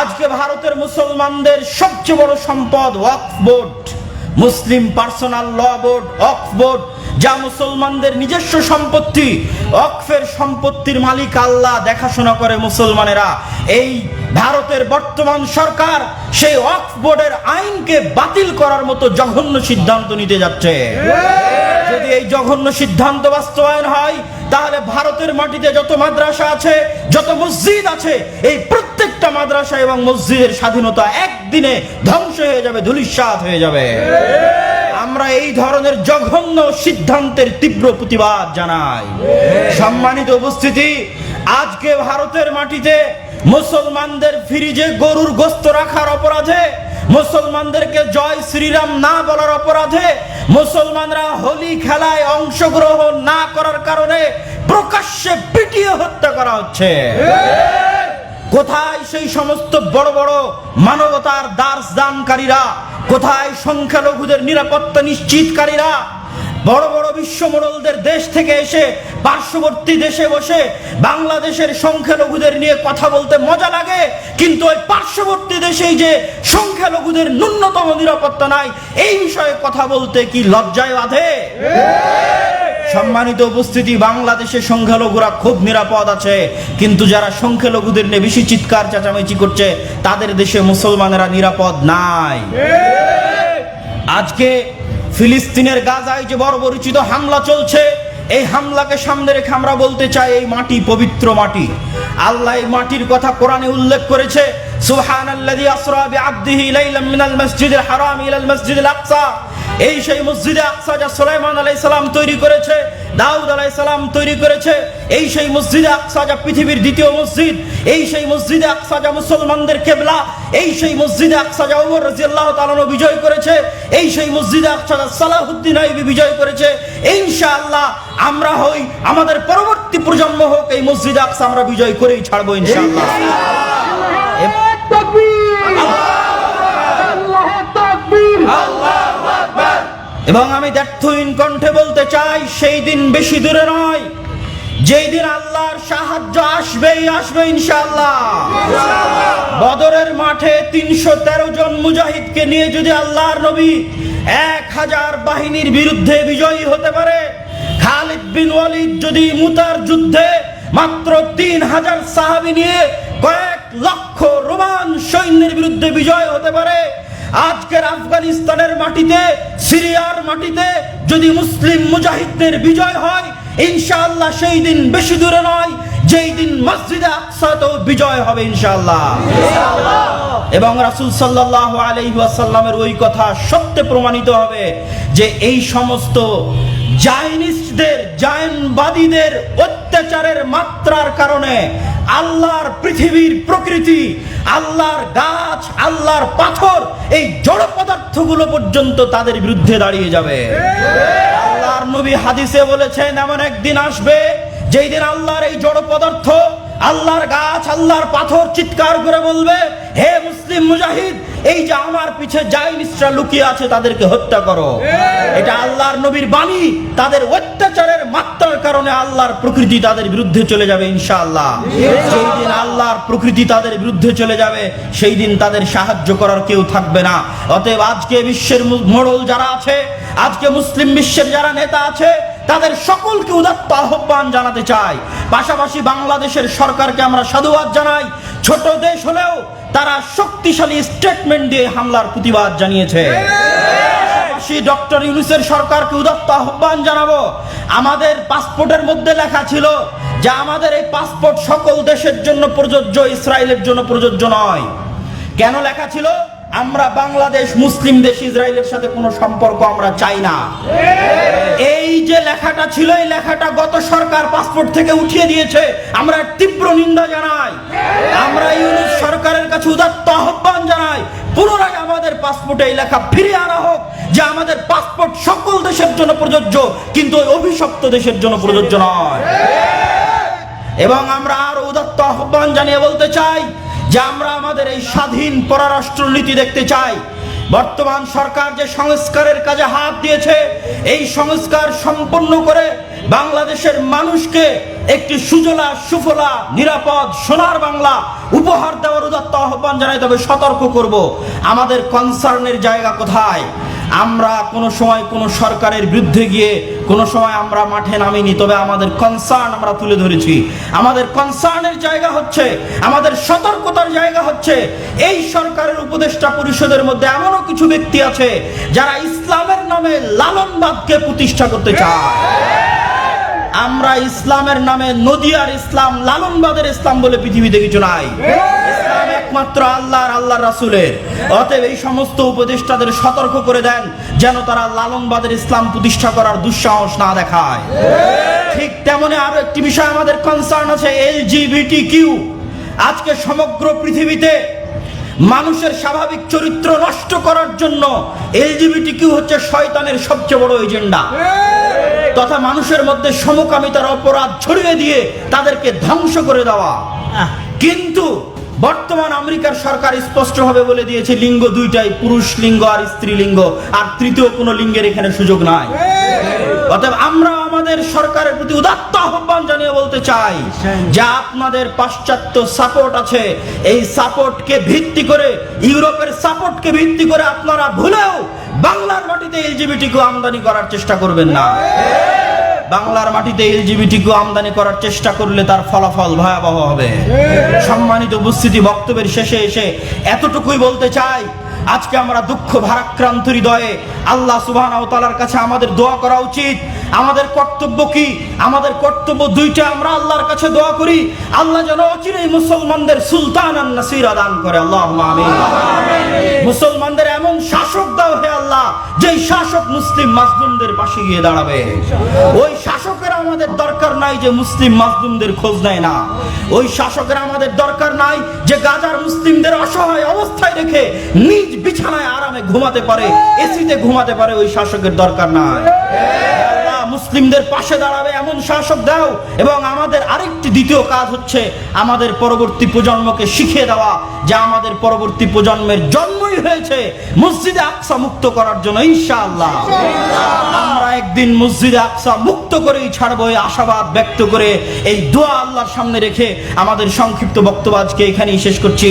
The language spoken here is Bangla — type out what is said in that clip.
আজকে ভারতের মুসলমানদের সবচেয়ে বড় সম্পদ ওয়াকফ বোর্ড, মুসলিম পার্সোনাল ল বোর্ড, ওয়াকফ বোর্ড, যা মুসলমানদের নিজস্ব সম্পত্তি, ওয়াকফের সম্পত্তির মালিক আল্লাহ দেখাশোনা করে মুসলমানেরা। এই ভারতের বর্তমান সরকার সেই ওয়াকফ বোর্ডের আইনকে বাতিল করার মতো জঘন্য সিদ্ধান্ত নিতে যাচ্ছে। যদি এই জঘন্য সিদ্ধান্ত বাস্তবায়ন হয়, তাহলে ভারতের মাটিতে যত মাদ্রাসা আছে, যত মসজিদ আছে, এই প্রত্যেকটা মাদ্রাসা এবং মসজিদের স্বাধীনতা একদিনে ধ্বংস হয়ে যাবে ধুলিস্বাদ হয়ে যাবে। আমরা এই ধরনের জঘন্য সিদ্ধান্তের তীব্র প্রতিবাদ জানাই। সম্মানিত উপস্থিতি, আজকে ভারতের মাটিতে মুসলমানদের ফ্রিজে গরুর গোস্ত রাখার অপরাধে, মুসলমানদেরকে জয় শ্রীরাম না বলার অপরাধে, মুসলমানরা হোলি খেলায় অংশগ্রহণ না করার কারণে প্রকাশ্যে পিটিয়ে হত্যা করা হচ্ছে। কোথায় সেই সমস্ত বড় বড় মানবতার দাস দানকারীরা কোথায় সংখ্যালঘুদের নিরাপত্তা নিশ্চিতকারীরা? বড় বড় বিশ্ব মোড়লদের দেশ থেকে এসে পার্শ্ববর্তী দেশে বসে বাংলাদেশের সংখ্যালঘুদের নিয়ে কথা বলতে মজা লাগে, কিন্তু ওই পার্শ্ববর্তী দেশেই যে সংখ্যালঘুদের ন্যূনতম নিরাপত্তা নাই, এই বিষয়ে কথা বলতে কি লজ্জায় বাঁধে? সম্মানিত উপস্থিতি, বাংলাদেশের সংখ্যালঘুরা খুব নিরাপদ আছে। কিন্তু যারা সংখ্যালঘুদের নিয়ে বেশি চিৎকার, চেঁচামেচি করছে, তাদের দেশে মুসলমানেরা নিরাপদ নাই। আজকে ফিলিস্তিনের গাজায় যে বর্বরিচিত হামলা চলছে, এই হামলাকে সামনে রেখে আমরা বলতে চাই, এই মাটি পবিত্র মাটি। আল্লাহ এই মাটির কথা কোরআনে উল্লেখ করেছে, সুবহানাল্লাযী আসরা বিআবদিহি লাইলাম মিনাল মাসজিদিল হারাম ইলাল মাসজিদিল আকসা। এই সেই মসজিদে আকসা যা সুলাইমান আলাইহিস সালাম তৈরি করেছে, দাউদ আলাই সালাম তৈরি করেছে, এই সেই মসজিদে আকসা যা পৃথিবীর দ্বিতীয় মসজিদ, এই সেই মসজিদে আকসা যা মুসলমানদের কেবলা, এই সেই মসজিদে আকসা যা ওমর রাদিয়াল্লাহু তাআলা বিজয় করেছে, এই সেই মসজিদে আকসা যা সালাহুদ্দিন আইবি বিজয় করেছে, ইনশাআল্লাহ আমরা হই আমাদের পরবর্তী প্রজন্ম হোক, এই মসজিদে আকসা আমরা বিজয় করেই ছাড়বো ইনশাআল্লাহ। এবং আমি ব্যর্থহীন কণ্ঠে বলতে চাই, সেই দিন বেশি দূরে নয়, যেই দিন আল্লাহর সাহায্য আসবেই, আসবে ইনশাআল্লাহ। বদরের মাঠে তিনশো তেরো জন মুজাহিদকে নিয়ে যদি আল্লাহর নবী এক হাজার বাহিনীর বিরুদ্ধে বিজয়ী হতে পারে, খালিদ বিন ওয়ালিদ যদি মুতার যুদ্ধে মাত্র তিন হাজার সাহাবি নিয়ে কয়েক লক্ষ রোমান সৈন্যের বিরুদ্ধে বিজয় হতে পারে আজকের আফগানিস্তানের মাটিতে, সিরিয়ার মাটিতে যদি মুসলিম মুজাহিদদের বিজয় হয়, ইনশাআল্লাহ সেই দিন বেশি দূরে নয়, যেই দিন মসজিদে আকসাতেও বিজয় হবে ইনশাআল্লাহ। এবং রাসূল সাল্লাল্লাহু আলাইহি ওয়াসাল্লামের ওই কথা সত্যে প্রমাণিত হবে যে এই সমস্ত জায়নিস্টদের জায়নবাদীদের অত্যাচারের মাত্রার কারণে আল্লাহর পৃথিবীর প্রকৃতি, আল্লাহর গাছ, আল্লাহর পাথর, এই জড় পদার্থগুলো পর্যন্ত তাদের বিরুদ্ধে দাঁড়িয়ে যাবে। আল্লাহর নবী হাদিসে বলেছেন, এমন একদিন আসবে যেই দিন আল্লাহর এই জড় পদার্থ, আল্লাহর গাছ, আল্লাহর পাথর চিৎকার করে বলবে, হে মুসলিম মুজাহিদ এই যে আমার পিছে জাইনিস্টরা লুকিয়ে আছে তাদেরকে হত্যা করো। এটা আল্লাহর নবীর বাণী তাদের অত্যাচারের মাত্রার কারণে আল্লাহর প্রকৃতি তাদের বিরুদ্ধে চলে যাবে ইনশাআল্লাহ। সেই দিন আল্লাহর প্রকৃতি তাদের বিরুদ্ধে চলে যাবে সেই দিন তাদের সাহায্য করার কেউ থাকবে না। অতএব আজকে বিশ্বের মোড়ল যারা আছে আজকে মুসলিম বিশ্বের যারা নেতা আছে তাদের সকলকে উদাত্ত আহ্বান জানাতে চাই। পাশাপাশি বাংলাদেশের সরকারকে আমরা সাধুবাদ জানাই। হলেও তারা শক্তিশালী স্টেটমেন্ট দিয়ে হামলার প্রতিবাদ জানিয়েছে। ডক্টর ইউনুসের সরকারকে উদাত্ত আহ্বান জানাব। আমাদের পাসপোর্টের মধ্যে লেখা ছিল যে আমাদের এই পাসপোর্ট সকল দেশের জন্য প্রযোজ্য, ইসরায়েলের জন্য প্রযোজ্য নয়। কেন লেখা ছিল? আমরা বাংলাদেশ মুসলিম দেশ, ইসরায়েলের সাথে কোনো সম্পর্ক আমরা চাই না। এই যে লেখাটা ছিল, এই লেখাটা গত সরকার পাসপোর্ট থেকে উঠিয়ে দিয়েছে। আমরা তীব্র নিন্দা জানাই। আমরা কাছে উদাত্ত আহ্বান জানাই, পুনরায় আমাদের পাসপোর্টে এই লেখা ফিরিয়ে আনা হোক, যে আমাদের পাসপোর্ট সকল দেশের জন্য প্রযোজ্য, কিন্তু ওই অভিশপ্ত দেশের জন্য প্রযোজ্য নয়। এবং আমরা আরও উদাত্ত আহ্বান জানিয়ে বলতে চাই, যে আমরা আমাদের এই স্বাধীন পররাষ্ট্র নীতি দেখতে চাই। বর্তমান সরকার যে সংস্কারের কাজে হাত দিয়েছে, এই সংস্কার সম্পন্ন করে বাংলাদেশের মানুষকে একটি সুজলা, সুফলা, নিরাপদ, সোনার বাংলা উপহার দেওয়ার উদাত্ত আহ্বান জানাই, তবে সতর্ক করব। আমাদের কনসার্নের জায়গা কোথায়? আমরা কোনো সময় কোনো সরকারের বিরুদ্ধে গিয়ে কোনো সময় আমরা মাঠে নামিনি, তবে আমাদের কনসার্ন আমরা তুলে ধরেছি। আমাদের কনসার্নের জায়গা হচ্ছে, আমাদের সতর্কতার জায়গা হচ্ছে, এই সরকারের উপদেষ্টা পরিষদের মধ্যে এমনও কিছু ব্যক্তি আছে যারা ইসলামের নামে লালনবাদকে প্রতিষ্ঠা করতে চায়। আমরা ইসলামের নামে নদিয়ার ইসলাম লালনবাদের ইসলাম বলে পৃথিবীতে কিছু নাই। ইসলাম একমাত্র আল্লাহর আল্লাহর রাসূলের। অতএব এই সমস্ত উপদেষ্টাদের সতর্ক করে দেন, যেন তারা লালনবাদের ইসলাম প্রতিষ্ঠা করার দুঃসাহস না দেখায়। ঠিক তেমনি আরও একটি বিষয় আমাদের কনসার্ন আছে এলজিবিটি কিউ আজকে সমগ্র পৃথিবীতে মানুষের স্বাভাবিক চরিত্র নষ্ট করার জন্য এলজিবিটি কিউ হচ্ছে শয়তানের সবচেয়ে বড় এজেন্ডা। তথা মানুষের মধ্যে সমকামিতার অপরাধ ছড়িয়ে দিয়ে তাদেরকে ধ্বংস করে দেওয়া। কিন্তু বর্তমান আমেরিকার সরকার স্পষ্টভাবে বলে দিয়েছে লিঙ্গ দুইটাই পুরুষ লিঙ্গ আর স্ত্রী লিঙ্গ আর তৃতীয় কোনো লিঙ্গের এখানে সুযোগ নাই। অতএব আমরা আমাদের সরকারের প্রতি উদাত্ত আহ্বান জানিয়ে বলতে চাই যে আপনাদের পাশ্চাত্য সাপোর্ট আছে। এই সাপোর্টকে ভিত্তি করে ইউরোপের সাপোর্টকে ভিত্তি করে আপনারা ভুলেও বাংলার মাটিতে এলজিবিটিকে আমদানি করার চেষ্টা করবেন না। বাংলার মাটিতে এলজিবিটিকে আমদানি করার চেষ্টা করলে তার ফলাফল ভয়াবহ হবে। সম্মানিত উপস্থিতি বক্তব্যের শেষে এসে এতটুকুই বলতে চাই, আজকে আমরা দুঃখ ভারাক্রান্ত হৃদয়ে আল্লাহ তাআলার কাছে আমাদের দোয়া করা উচিত। আমাদের কর্তব্য কি? আমাদের কর্তব্য দুইটা আমরা আল্লাহর কাছে দোয়া করি। আল্লাহ যেন অচিরেই মুসলমানদের সুলতান আর নাসির দান করে। আল্লাহ মুসলমানদের যেই শাসক মুসলিম মাজলুমদের পাশে গিয়ে দাঁড়াবে, ওই শাসকের আমাদের দরকার নাই যে মুসলিম মাজলুমদের খোঁজ নেয় না। ওই শাসকের আমাদের দরকার নাই যে গাজার মুসলিমদের অসহায় অবস্থায় রেখে নিজ বিছানায় আরামে ঘুমাতে পারে, এসিতে ঘুমাতে পারে, ওই শাসকের দরকার নাই। মুসলিমদের পাশে দাঁড়াবে, এমন শাসক দাও। এবং আমাদের আরেকটি দ্বিতীয় কাজ হচ্ছে আমাদের পরবর্তী প্রজন্মকে শিখিয়ে দেওয়া যে আমাদের পরবর্তী প্রজন্মের জন্মই হয়েছে। মসজিদে আকসা মুক্ত করার জন্য ইনশাআল্লাহ। আমরা একদিন মসজিদে আকসা মুক্ত করেই ছাড়বো এই আশাবাদ ব্যক্ত করে এই দোয়া আল্লাহর সামনে রেখে আমাদের সংক্ষিপ্ত বক্তব্য আজকে এখানেই শেষ করছি।